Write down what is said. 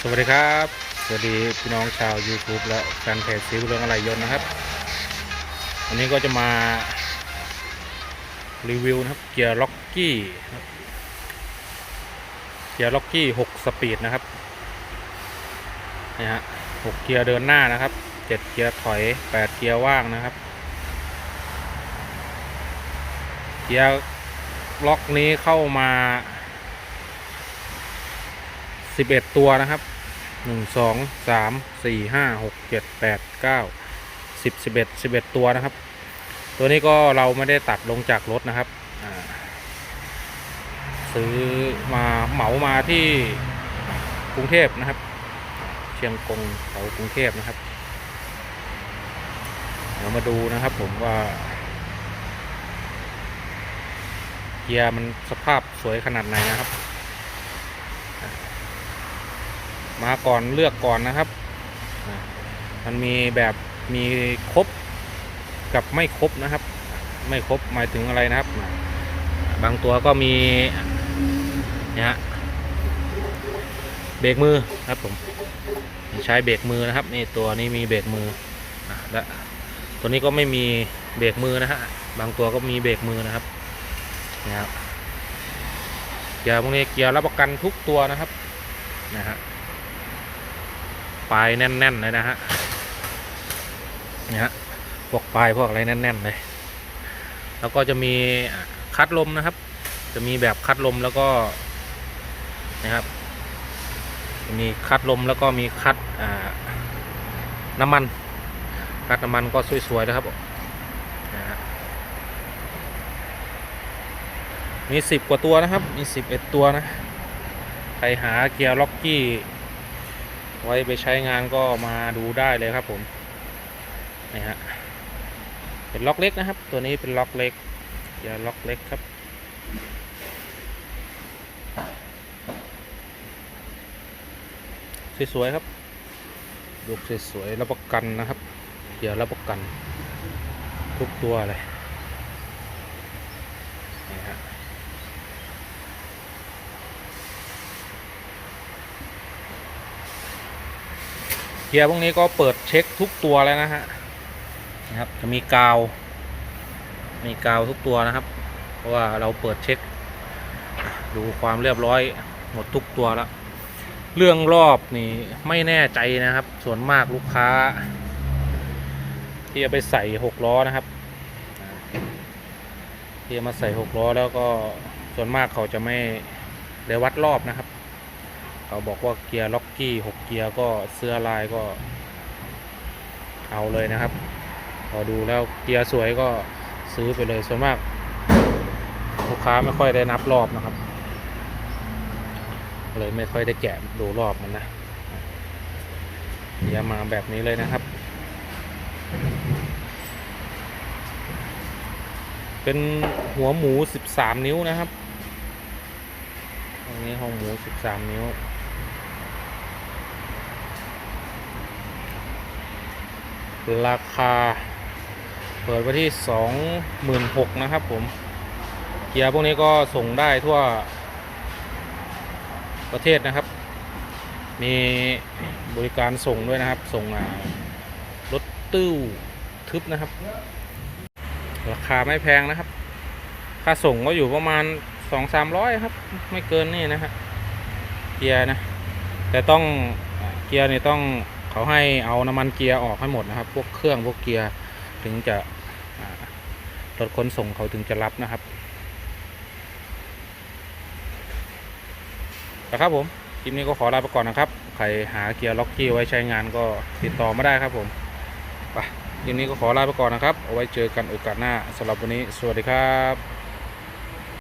สวัสดีครับ สวัสดีพี่น้องชาว YouTube และแฟนเพจซีเรื่องอะไรยนต์นะครับ วันนี้ก็จะมารีวิวนะครับเกียร์ล็อกกี้เกียร์ล็อกกี้6สปีดนะครับนี่ฮะ6เกียร์เดินหน้านะครับ7เกียร์ถอย8เกียร์ว่างนะครับ เกียร์ล็อกนี้เข้ามา 11ตัวนะครับ1 2 3 4 5 6 7 8 9 10 11 11ตัวนะครับ ตัวนี้ก็เราไม่ได้ตัดลงจากรถนะครับซื้อมาเหมามาที่กรุงเทพนะครับ เชียงกงแถวกรุงเทพนะครับเดี๋ยวมาดูนะครับผมว่าเกียร์มันสภาพสวยขนาดไหนนะครับ มาก่อนเลือกก่อนนะครับ มันมีแบบมีครบกับไม่ครบนะครับ ไม่ครบหมายถึงอะไรนะครับ บางตัวก็มีเนี่ยฮะเบรกมือครับผมใช้เบรกมือนะครับ นี่ตัวนี้มีเบรกมืออะและตัวนี้ก็ไม่มีเบรกมือนะฮะบางตัวก็มีเบรกมือนะครับนะครับเกียร์พวกนี้เกียร์รับประกันทุกตัวนะครับนะฮะ ปลายแน่นๆเลยนะฮะนี่ฮะพวกปลายพวกอะไรแน่น ๆ เลย แล้วก็จะมีคัดลมนะครับ จะมีแบบคัดลมแล้วก็นะครับจะมีคัดลมแล้วก็มีคัดอ่าน้ำมัน คัดน้ำมันก็สวยๆนะครับนะฮะมีสิบกว่าตัวนะครับ มีสิบเอ็ดตัวนะ ใครหาเกียร์ล็อกกี้ ไว้ไปใช้งานก็มาดูได้เลยครับผมนี่ฮะเป็นล็อกเล็กนะครับ ตัวนี้เป็นล็อกเล็กอย่าล็อกเล็กครับสวยๆครับลูกสวยๆรับประกันนะครับเดี๋ยวรับประกัน ทุกตัวเลยนี่ฮะ กียร์พวกนี้ก็เปิดเช็คทุกตัวแล้วนะฮะนะครับจะมีกาว มีกาวทุกตัวนะครับ เพราะว่าเราเปิดเช็ค ดูความเรียบร้อยหมดทุกตัวแล้วเรื่องรอบนี่ไม่แน่ใจนะครับ ส่วนมากลูกค้า ที่จะไปใส่หกล้อนะครับที่จะมาใส่หกล้อแล้วก็ส่วนมากเขาจะไม่ได้วัดรอบนะครับ เขาบอกว่าเกียร์ล็อกกี้หกเกียร์ก็เสื้อลายก็ เอาเลยนะครับพอดูแล้วเกียร์สวยก็ซื้อไปเลยส่วนมาก ลูกค้าไม่ค่อยได้นับรอบนะครับ เลยไม่ค่อยได้แกะดูรอบมันนะเกียร์มาแบบนี้เลยนะครับ เป็นหัวหมู 13 นิ้วนะครับตรงนี้ห้องหมู 13 นิ้ว ราคา เปิดไว้ที่ 26,000นะครับผม เกียร์พวกนี้ก็ส่งได้ทั่วประเทศนะครับ มีบริการส่งด้วยนะครับ ส่งรถตู้ทึบนะครับ ราคาไม่แพงนะครับ ค่าส่งก็อยู่ประมาณสองสามร้อยครับ ไม่เกินนี่นะฮะเกียร์นะ แต่ต้องเกียร์นี่ต้อง เขาให้เอาน้ำมันเกียร์ออกให้หมดนะครับ พวกเครื่องพวกเกียร์ถึงจะรถขนส่งเขาถึงจะรับนะครับนะครับผมคลิปนี้ก็ขอลาไปก่อนนะครับ ใครหาเกียร์ล็อกกี้ไว้ใช้งานก็ติดต่อมาได้ครับผมไปคลิปนี้ก็ขอลาไปก่อนนะครับ เอาไว้เจอกันโอกาสหน้าสำหรับวันนี้ สวัสดีครับ